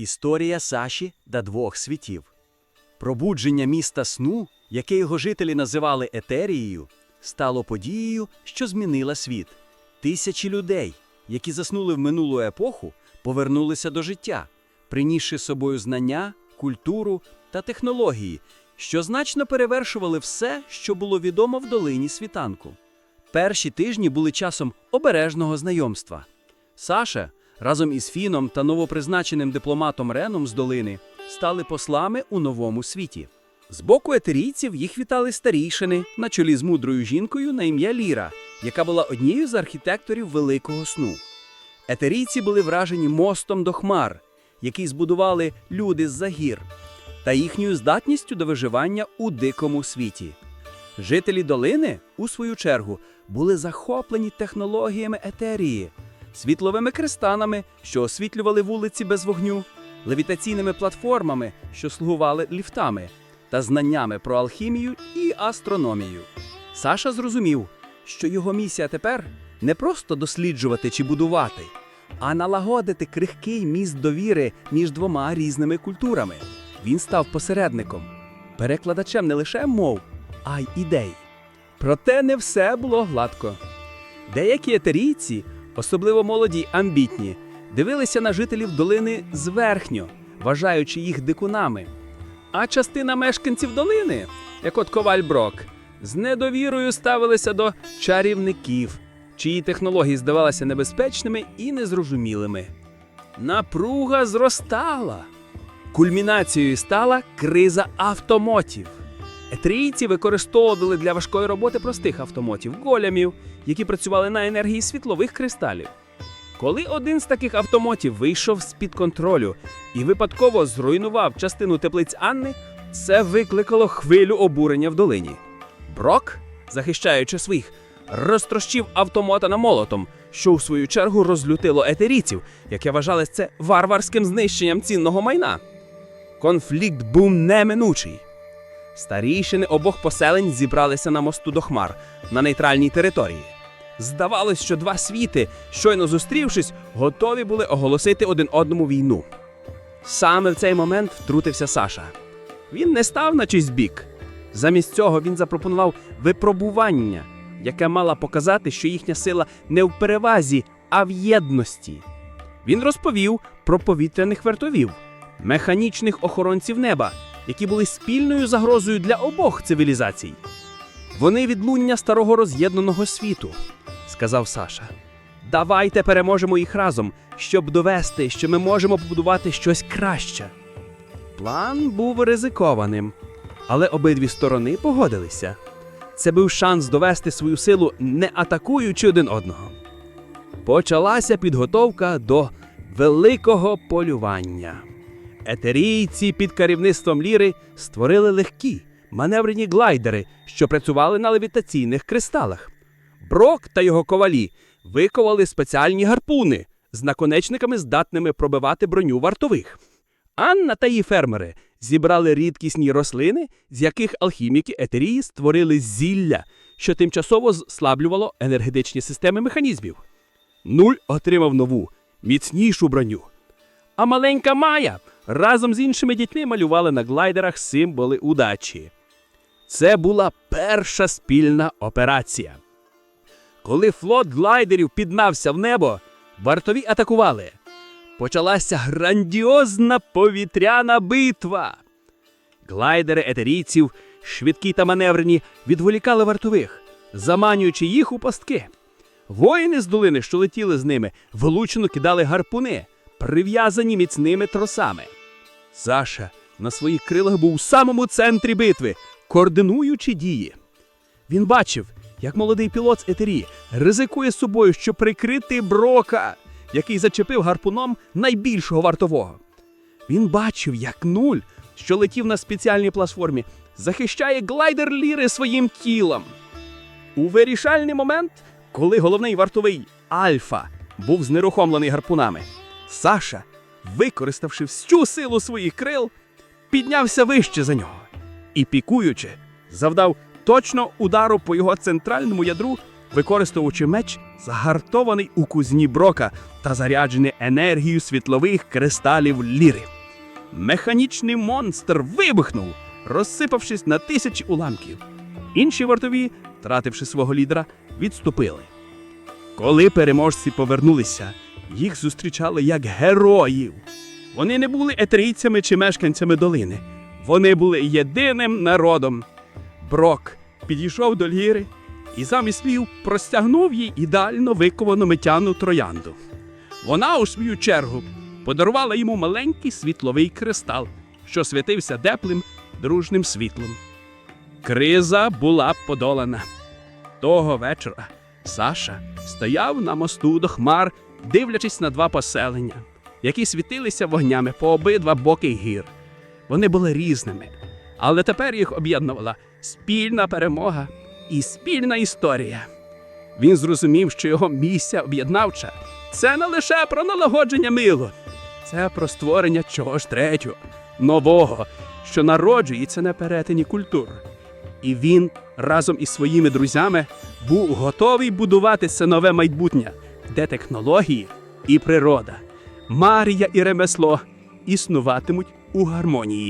Історія Саші та двох світів. Пробудження міста сну, яке його жителі називали Етерією, стало подією, що змінила світ. Тисячі людей, які заснули в минулу епоху, повернулися до життя, принісши з собою знання, культуру та технології, що значно перевершували все, що було відомо в долині світанку. Перші тижні були часом обережного знайомства. Саша разом із Фіном та новопризначеним дипломатом Реном з долини стали послами у новому світі. З боку етерійців їх вітали старійшини на чолі з мудрою жінкою на ім'я Ліра, яка була однією з архітекторів Великого сну. Етерійці були вражені мостом до хмар, який збудували люди з-за гір, та їхньою здатністю до виживання у дикому світі. Жителі долини, у свою чергу, були захоплені технологіями етерії, світловими крестанами, що освітлювали вулиці без вогню, левітаційними платформами, що слугували ліфтами, та знаннями про алхімію і астрономію. Саша зрозумів, що його місія тепер не просто досліджувати чи будувати, а налагодити крихкий міст довіри між двома різними культурами. Він став посередником, перекладачем не лише мов, а й ідей. Проте не все було гладко. Деякі етерійці, особливо молоді амбітні, дивилися на жителів долини зверхньо, вважаючи їх дикунами. А частина мешканців долини, як от Коваль Брок, з недовірою ставилися до чарівників, чиї технології здавалися небезпечними і незрозумілими. Напруга зростала. Кульмінацією стала криза автомотів. Етрійці використовували для важкої роботи простих автомотів голямів, які працювали на енергії світлових кристалів. Коли один з таких автомотів вийшов з-під контролю і випадково зруйнував частину теплиць Анни, це викликало хвилю обурення в долині. Брок, захищаючи своїх, розтрощив автомота на молотом, що у свою чергу розлютило етерійців, яке вважали це варварським знищенням цінного майна. Конфлікт був неминучий. Старійшини обох поселень зібралися на мосту до хмар на нейтральній території. Здавалось, що два світи, щойно зустрівшись, готові були оголосити один одному війну. Саме в цей момент втрутився Саша. Він не став на чийсь бік. Замість цього він запропонував випробування, яке мало показати, що їхня сила не в перевазі, а в єдності. Він розповів про повітряних вертовів, механічних охоронців неба, які були спільною загрозою для обох цивілізацій. Вони відлуння старого роз'єднаного світу, сказав Саша. Давайте переможемо їх разом, щоб довести, що ми можемо побудувати щось краще. План був ризикованим, але обидві сторони погодилися. Це був шанс довести свою силу, не атакуючи один одного. Почалася підготовка до великого полювання. Етерійці під керівництвом Ліри створили легкі маневрені глайдери, що працювали на левітаційних кристалах. Брок та його ковалі виковали спеціальні гарпуни з наконечниками, здатними пробивати броню вартових. Анна та її фермери зібрали рідкісні рослини, з яких алхіміки етерії створили зілля, що тимчасово зслаблювало енергетичні системи механізмів. Нуль отримав нову, міцнішу броню. А маленька Майя разом з іншими дітьми малювали на глайдерах символи удачі. Це була перша спільна операція. Коли флот глайдерів піднався в небо, вартові атакували. Почалася грандіозна повітряна битва. Глайдери етерійців, швидкі та маневрені, відволікали вартових, заманюючи їх у пастки. Воїни з долини, що летіли з ними, влучно кидали гарпуни, прив'язані міцними тросами. Саша на своїх крилах був у самому центрі битви, координуючи дії. Він бачив, як молодий пілот з етері ризикує собою, щоб прикрити брока, який зачепив гарпуном найбільшого вартового. Він бачив, як нуль, що летів на спеціальній платформі, захищає глайдер ліри своїм тілом. У вирішальний момент, коли головний вартовий Альфа був знерухомлений гарпунами, Саша, використавши всю силу своїх крил, піднявся вище за нього і, пікуючи, завдав точно удару по його центральному ядру використовуючи меч, загартований у кузні брока та заряджений енергією світлових кристалів ліри. Механічний монстр вибухнув, розсипавшись на тисячі уламків. Інші вартові, втративши свого лідера, відступили. Коли переможці повернулися, їх зустрічали як героїв. Вони не були етрійцями чи мешканцями долини. Вони були єдиним народом. Брок підійшов до ліри і замість слів простягнув їй ідеально виковану митяну троянду. Вона, у свою чергу, подарувала йому маленький світловий кристал, що світився теплим, дружним світлом. Криза була подолана. Того вечора Саша стояв на мосту до хмар, дивлячись на два поселення, які світилися вогнями по обидва боки гір. Вони були різними, але тепер їх об'єднувала спільна перемога і спільна історія. Він зрозумів, що його місія об'єднавча це не лише про налагодження милу, це про створення чогось третього, нового, що народжується на перетині культур. І він разом із своїми друзями був готовий будувати це нове майбутнє, де технології і природа, Марія і ремесло існуватимуть у гармонії.